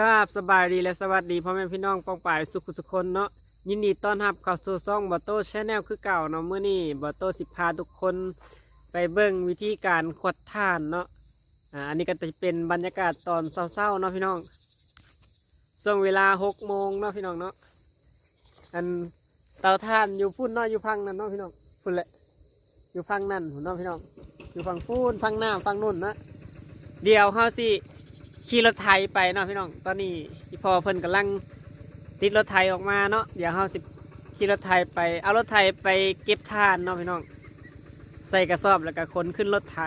กราบสบายดีและสวัสดีพ่อแม่พี่น้องปองป่ายสุขสุขคนเนาะยินดีต้อนรับเข้าสู่ซ่องบอโต้ชแนลคือเก่าเนาะเมื่อนี้บอโต้สิพาทุกคนไปเบิ่งวิธีการขวดท่านเนาะอ่าอันนี้ก็จะเป็นบรรยากาศตอนเศร้าๆเนาะพี่น้องช่วงเวลาหกโมงเนาะพี่น้องเนาะอันเตาท่านอยู่พุ่นเนาะอยู่พังนั่นเนาะพี่น้องพุ่นแหละอยู่พังนั่นเนาะพี่น้องอยู่พังพูนพังหน้าพังนุ่นนะเดี๋ยวเฮาสิ ขี่รถไถไปเนาะพี่น้อง ตอนนี้พี่พอเพิ่นกำลังติดรถไถออกมาเนาะเดี๋ยวเฮาสิขี่รถไถไป เอารถไถไปเก็บทานเนาะพี่น้อง ใส่กระสอบแล้วก็ขนขึ้นรถไถ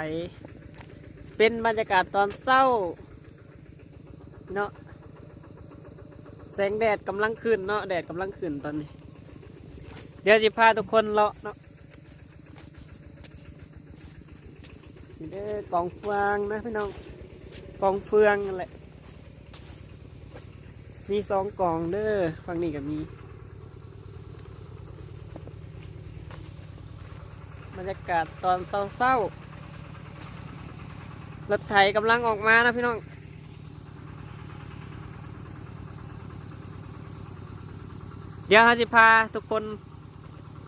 เป็นบรรยากาศตอนเศร้าเนาะแสงแดดกำลังขึ้นเนาะแดดกำลังขึ้นตอนนี้ เดี๋ยวสิพาทุกคนเลาะเนาะนี่เด้อกองฟางนะพี่น้อง กองเฟืองแหละ มีสองกองเด้อฝั่งนี้ก็มี บรรยากาศตอนเศร้าๆรถไถกำลังออกมานะพี่น้องเดี๋ยวเราจะพาทุกคน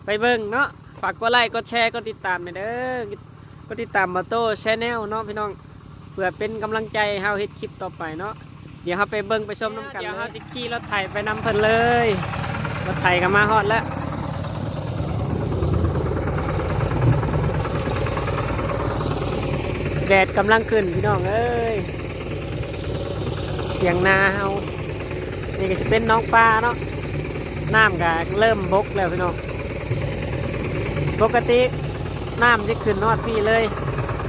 ไปเบิ่งเนาะ ฝากกดไลค์ กดแชร์ กดติดตามหน่อยเด้อ กดติดตามมาโต้ชแนลเนาะพี่น้อง พื่อเป็นกำลังใจให้เฮาเฮ็ดคลิปต่อไปเนาะเดี๋ยวเฮาไปเบิ่งไปชมน้ำกันเดี๋ยวเฮาจะขี่รถไถไปนำเพิ่นเลยรถไถก็มาฮอดแล้วแดดกำลังขึ้นพี่น้องเอ้ยเสียงนาเฮานี่ก็จะเป็นน้องปลาเนาะน้ำก็เริ่มบกแล้วพี่น้องปกติน้ำจะขึ้นนอดพี่เลย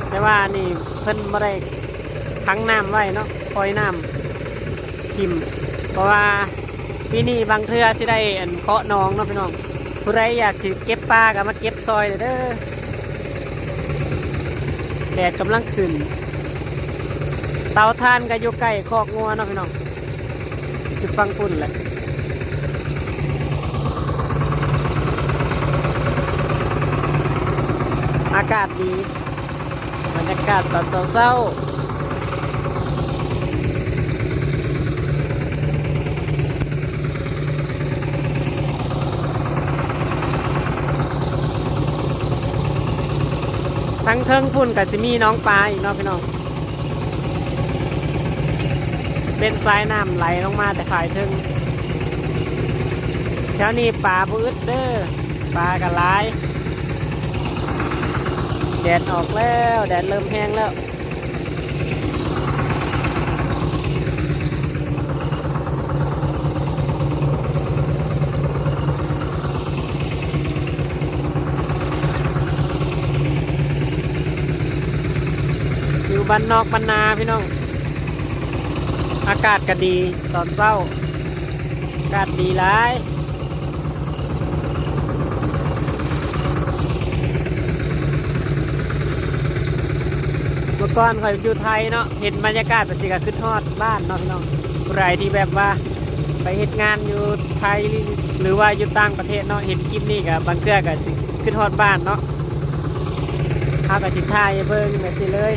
แต่ว่านี่เพิ่นบ่ได้ ทั้งน้ำไว้เนาะปล่อยน้ำทิมเพราะว่าปีนี้บางเทือสิได้อันเคาะน้องเนาะพี่น้องผู้ใดอยากสิเก็บปลาก็มาเก็บซอยเด้อแดดกำลังขึ้น เตาถ่านก็อยู่ใกล้คอกงัวเนาะพี่น้องจุดฟังปุ่นแหละอากาศดี บรรยากาศตอนเศร้าๆ ทั้งเทิงพุ่นกับซิมีน้องปลาอีกเนาะพี่น้อง เป็นสายน้ำไหลลงมาแต่ฝ่ายเทิงแถวนี้ปลาบืดเด้อปลากระไรแดดออกแล้ว แดดเริ่มแห้งแล้ว อยู่บ้านนอกบ้านนาพี่น้อง อากาศก็ดีตอนเช้า อากาศดีหลายเมื่อก่อนข่อยอยู่ไทยเนาะเห็นบรรยากาศแบบสิกขึ้นฮอดบ้านเนาะพี่น้องผู้ใดที่แบบว่าไปเฮ็ดงานอยู่ไทยหรือว่าอยู่ต่างประเทศเนาะเห็นคลิปนี้กับบางเกือกับสิขึ้นฮอดบ้านเนาะข้ากับสิทายให้เบิ่งแบบสิเลย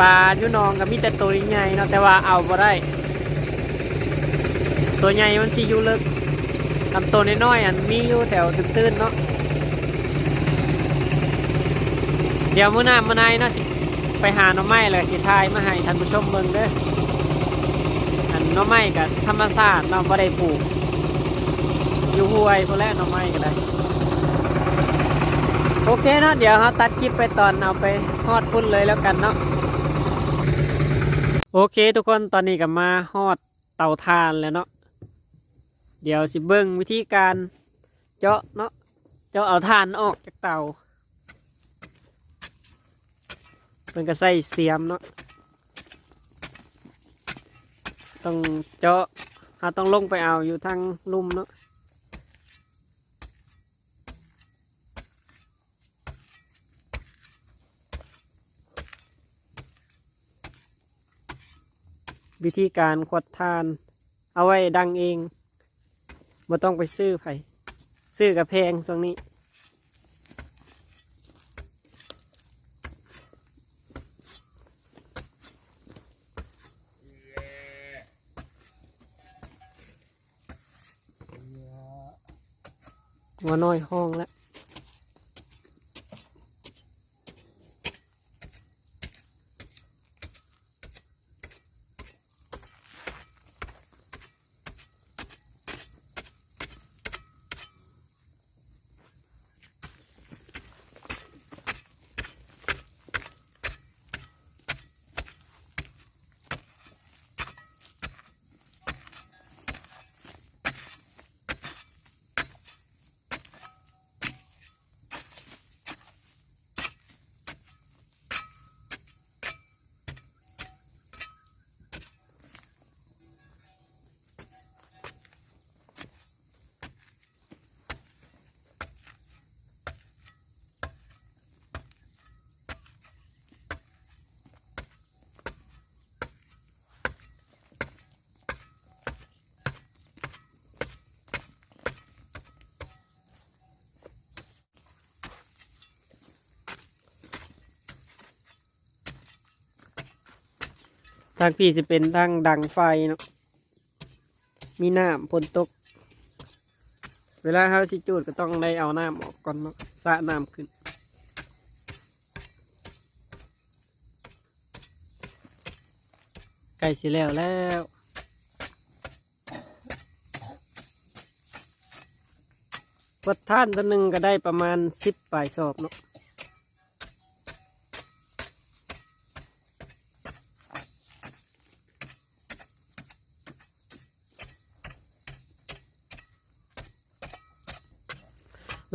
ปลาอยู่นองกับมีแต่ตัวใหญ่เนาะแต่ว่าเอาบ่ได้ ตัวใหญ่มันสิอยู่ลึกลำตัวน้อยๆอันมีอยู่แถวตื้นๆเนาะเดี๋ยวมื้อหน้ามื้อในเนาะสิไปหาหน่อไม้เลยสิทายมาให้ท่านผู้ชมเบิ่งเด้ออันหน่อไม้กับธรรมชาติเราบ่ได้ปลูกอยู่ห้วยพวกแรกหน่อไม้ก็ได้โอเคเนาะเดี๋ยวเราตัดคลิปไปตอนเอาไปฮอดพุ่นเลยแล้วกันเนาะ โอเคทุกคนตอนนี้ก็มาฮอดเตาถ่านแล้วเนาะเดี๋ยวสิเบิ่งวิธีการเจาะเนาะเจาะเอาถ่านออกจากเตามันก็ใส่เสียมเนาะต้องเจาะเราต้องลงไปเอาอยู่ทางลุ่มเนาะ วิธีการขวดทาน เอาไว้ดังเองไม่ต้องไปซื้อไผ่ซื้อกับแพงตรงนี้ หัวน้อยห้องแล้ว ทางพี่จะเป็นทางดังไฟเนาะมีน้ำฝนตก เวลาเขาสิจูดก็ต้องได้เอาน้ำออกก่อนเนาะสะน้ำขึ้นใกล้สิแล้วแล้ววัดท่านตัวหนึ่งก็ได้ประมาณสิบปลายสอบเนาะ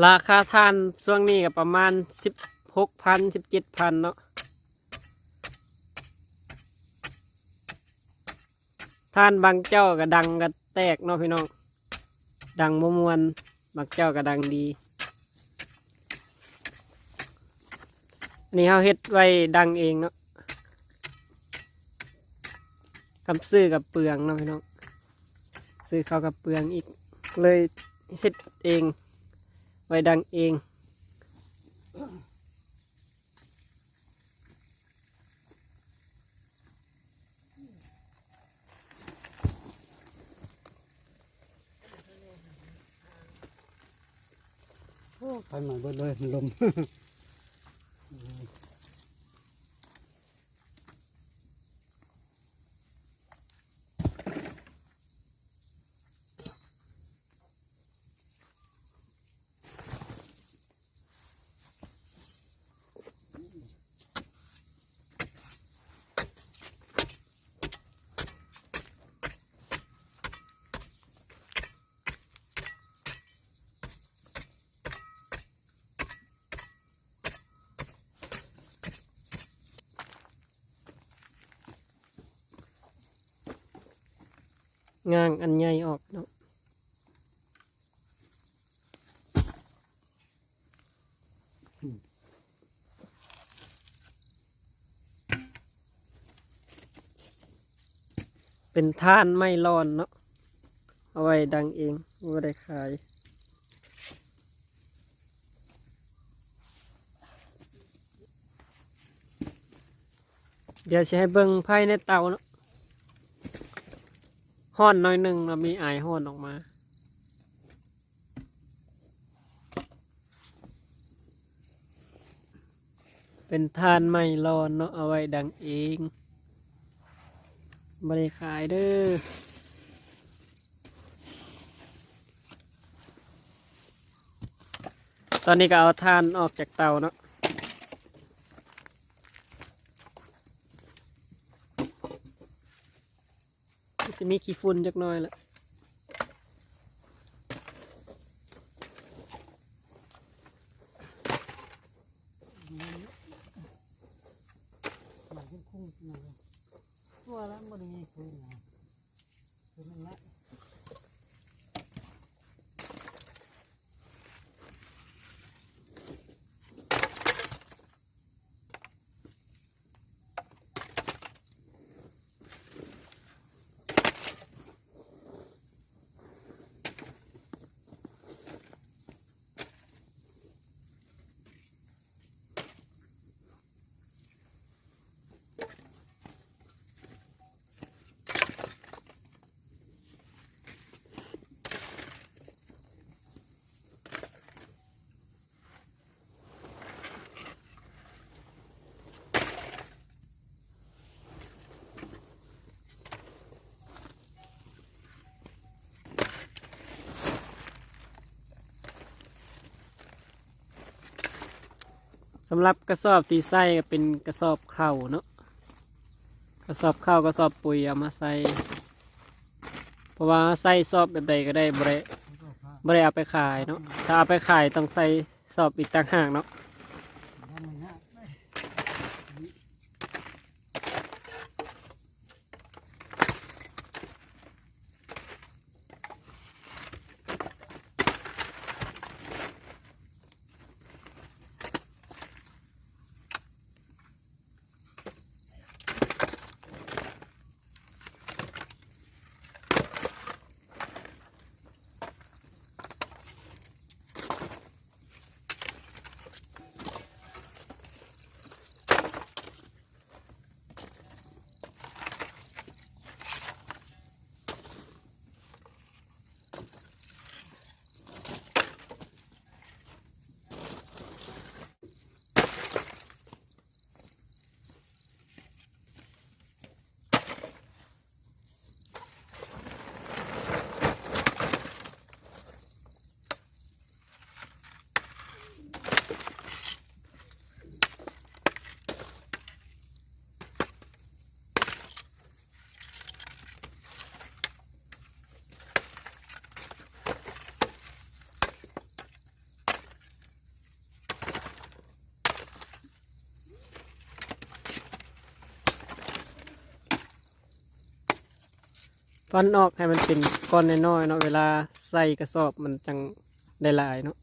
ราคาทานช่วงนี้ก็ประมาณสิบหกพันสิบเจ็ดพันเนาะทานบางเจ้าก็ดังก็แตกเนาะพี่น้อง ดังมมวนบางเจ้าก็ดังดีนนี่เขาเฮ็ดไว้ดังเองเนาะกำซื้อกับเปลืองเนาะพี่น้อง ซื้อเขากับเปลืองอีกเลยเฮ็ดเอง ไว้ดังเองไปใหม่เบิดเลยลม งางอันใหญ่ออกเนาะเป็นท่านไม่ร้อนเนาะเอาไว้ดังเองไม่ได้ขายเดี๋ยวจะให้เบิ่งไพ่ในเตาเนาะ ห้อนน้อยหนึ่งแล้วมีไอห้อนออกมา เป็นทานไม่ร้อนเนาะเอาไว้ดังเองบริขายเด้อตอนนี้ก็เอาทานออกจากเตาเนาะ จะมีขี้ฝุ่นจักหน่อยแหละ มันคุ้มคุ้มตัวละมันยังคืนนะคือมันละ เสำหรับกระสอบตีไส้ก็เป็นกระสอบเข่าวเนาะกระสอบข้าวกระสอบปุ๋ยเอามาใส่ เพราะว่าใส่สอบแบบใดก็ได้บริบริเอาไปขายเนาะถ้าเอาไปขายต้องใส่สอบอีกต่างหากเนาะ ฟันออกให้มันเป็นก้อนน้อยๆเนาะเวลาใส่กระสอบมันจังได้หลายเนาะ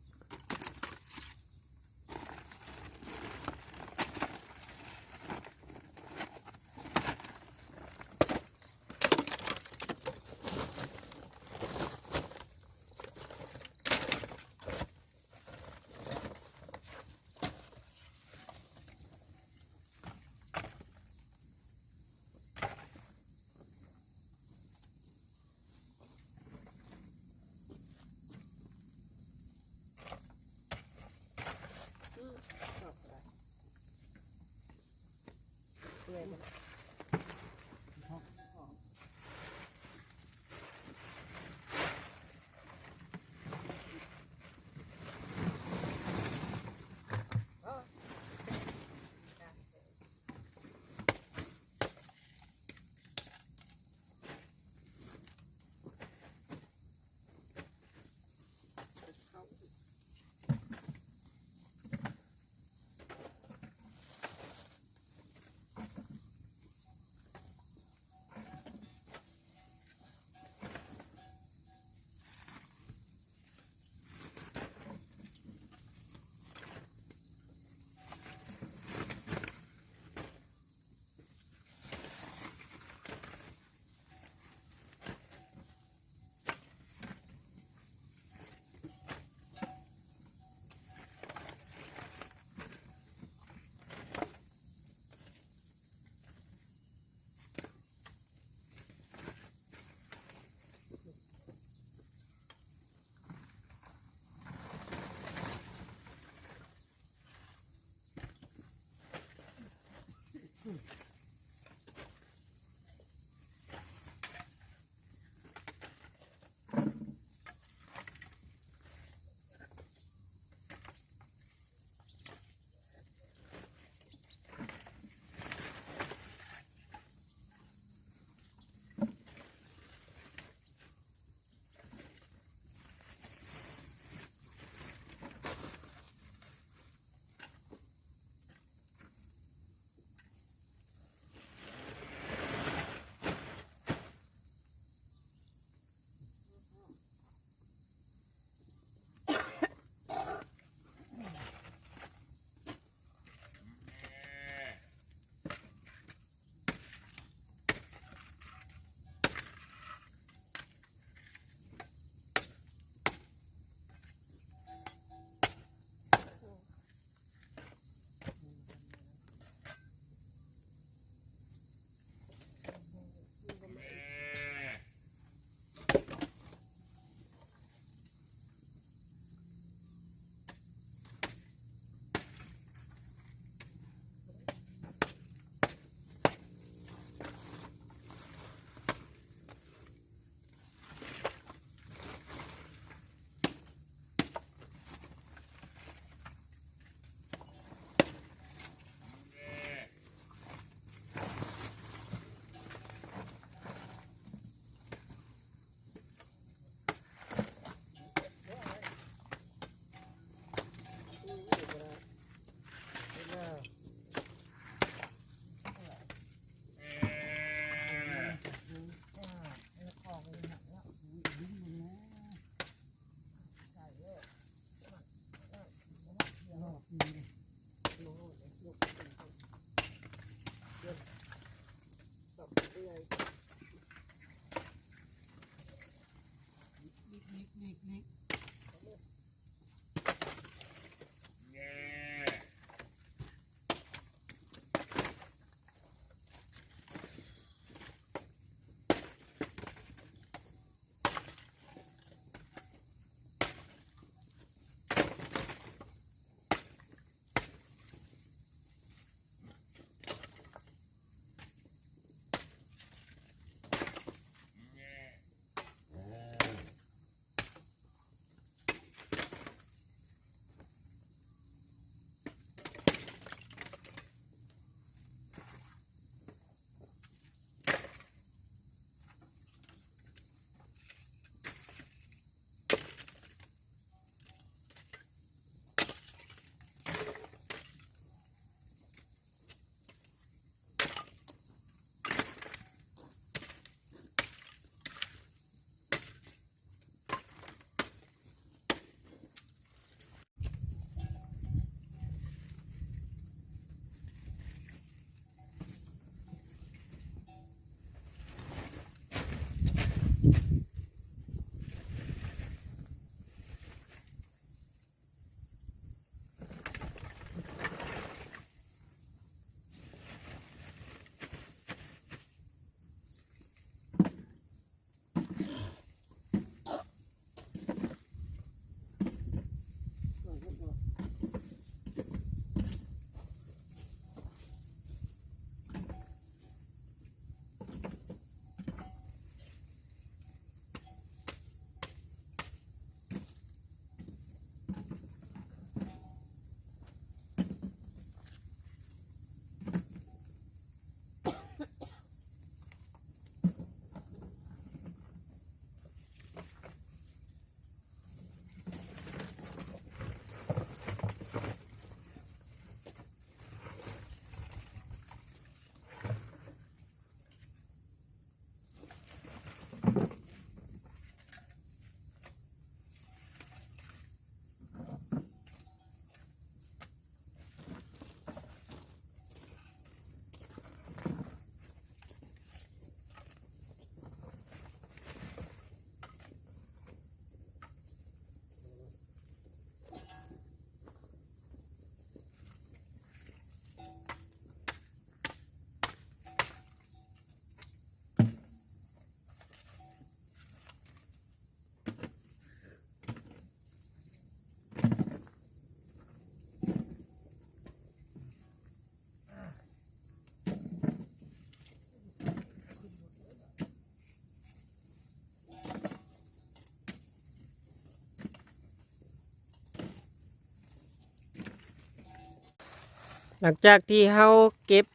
หลังจากที่เฮาเก็บ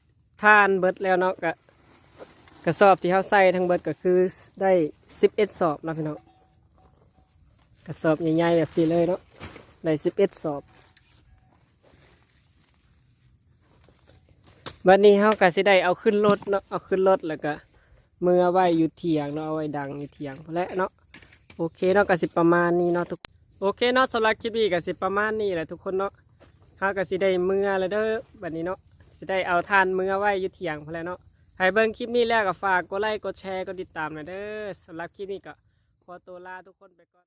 ทานเบิดแล้วเนาะก็กระสอบที่เฮาใส่ทั้งเบิดก็คือได้11สอบนะพี่น้องกระสอบใหญ่ๆแบบนี้เลยเนาะได้11สอบบัดนี้เฮาก็สิได้เอาขึ้นรถเนาะเอาขึ้นรถแล้วก็เมือเอไว้อยู่เถียงเนาะเอาไว้ดังอยู่เถียงแล้วเนาะโอเคเนาะก็สิประมาณนี้เนาะทุกโอเคเนาะสำหรับคลิปนี้ก็สิประมาณนี้แหละทุกคนเนาะ เขาก็สิได้เมื่อแล้วเด้อบัดนี้เนาะสิได้เอาทานเมื่อไว้อยู่เถียงพอแล้วเนาะใครเบิ่งคลิปนี้แล้วก็ฝากกดไลค์กดแชร์กดติดตามหน่อยเด้อสำหรับคลิปนี้ก็ขอตัวลาทุกคนไปก่อน